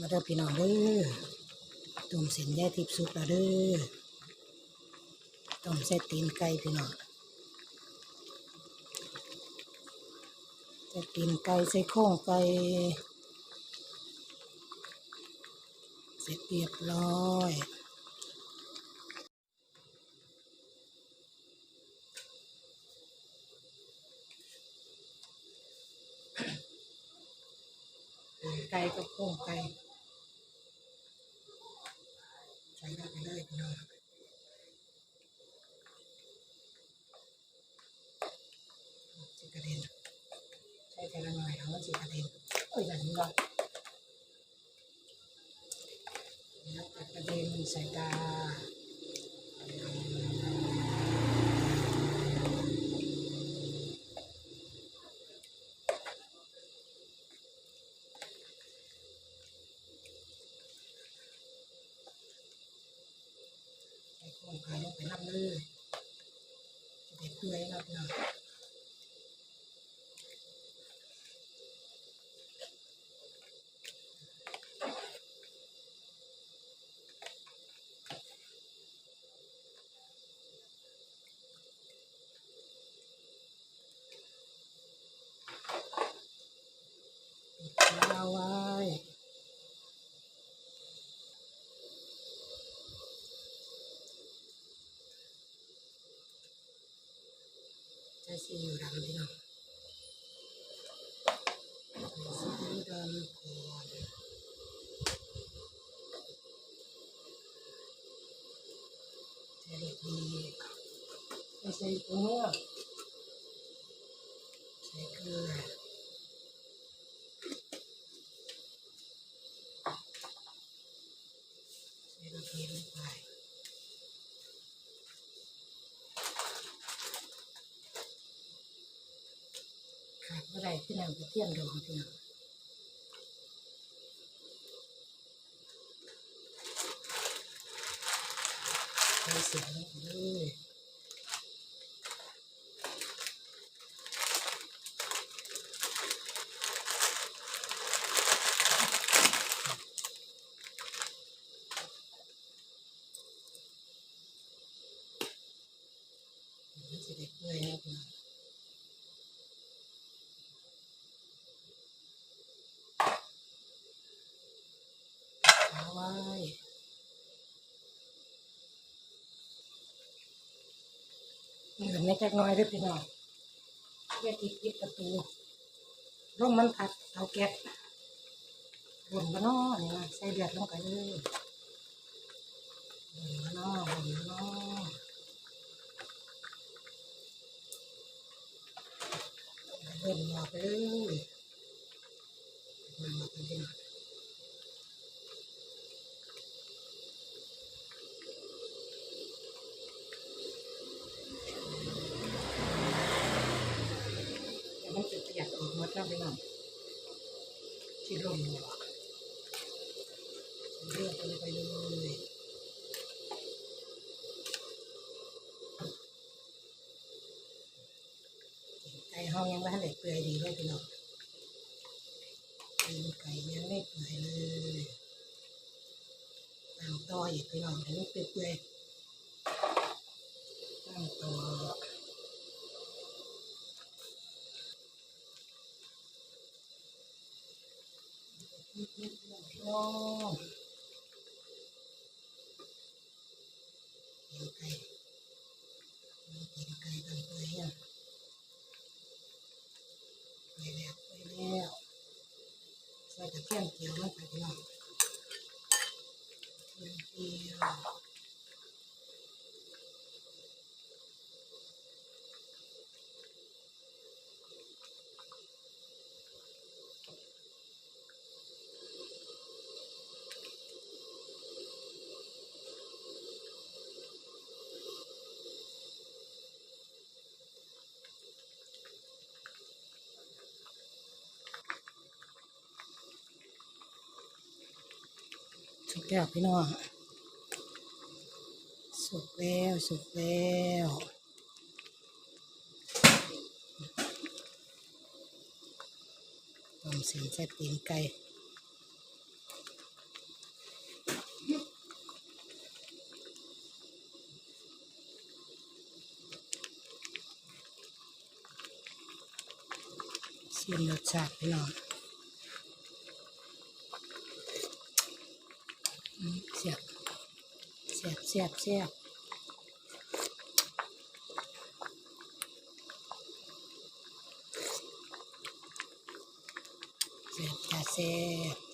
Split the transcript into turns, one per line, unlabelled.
มาเด้อพี่น้องเด้อต้มเส้นแยายทิพสุกแล้วเด้อต้มใส่ตีนไก่พี่น้องใส่ตีนไก่ใส่โครงไก่เสร็จเรียบร้อยไก่กับโครงไก่ ใส่เข้าไปเลยพี่น้องสิกระเด็นใช้แต่ละหน่อยเอาจิกระเด็นโอ้ยแบบนี้ก็แล้วแต่กระเด็นใส่ตา ส่โครงไก่ลงไปน้ำเลยจะได้เปื่อยแล้วเนาะ ปิดฝาไว้ ใช้ซีอิ๊วดำพี่น้องใช้ซีอิ๊วดำก่อนใช้เด็กดีไม่ใส่เกลือใส่เกลือ ใส่กระเทียมลงไป ขาดเมื่อไรที่น้ำกระเทียมดองพี่น้องใส่เสียงลงไปเลยมันจะได้เปื่อยนะ พี่น้องเอาไว้เหมือนไม่จักน้อยเด้วยพี่น้องแค่ติดปิดประตูร่มมันพัดเอาแก๊สบนมาน้อนี่นะใส่เดือดลงไปเลยบนมาน้อบนมาน้อเดินมาไปเลยเป็นที่ไหนแต่ ที่ร่มหัวเลือกไปเลยไปเลยไก่ห้องยังไม่ทันได้เปื่อยดีเลยพี่น้องไก่ยังไม่เปื่อยเลยตามต่ออีกพี่น้องให้มันเปื่อยๆตามต่อ นิดๆพี่น้องตีนไก่ตีนไก่ต้อเปื่อยยังเปื่อยแล้วเปื่อยแล้วใส่กระเทียมเจียวลงไปพี่น้องกระเทียมเจียว สุกแล้วพี่น้องสุกแล้วสุกแล้วต้มเสียงใส่ตีนไก่ชิมรสชาติพี่น้อง เสียบเสียบเสียบเสียบเสียบจ้าเสียบ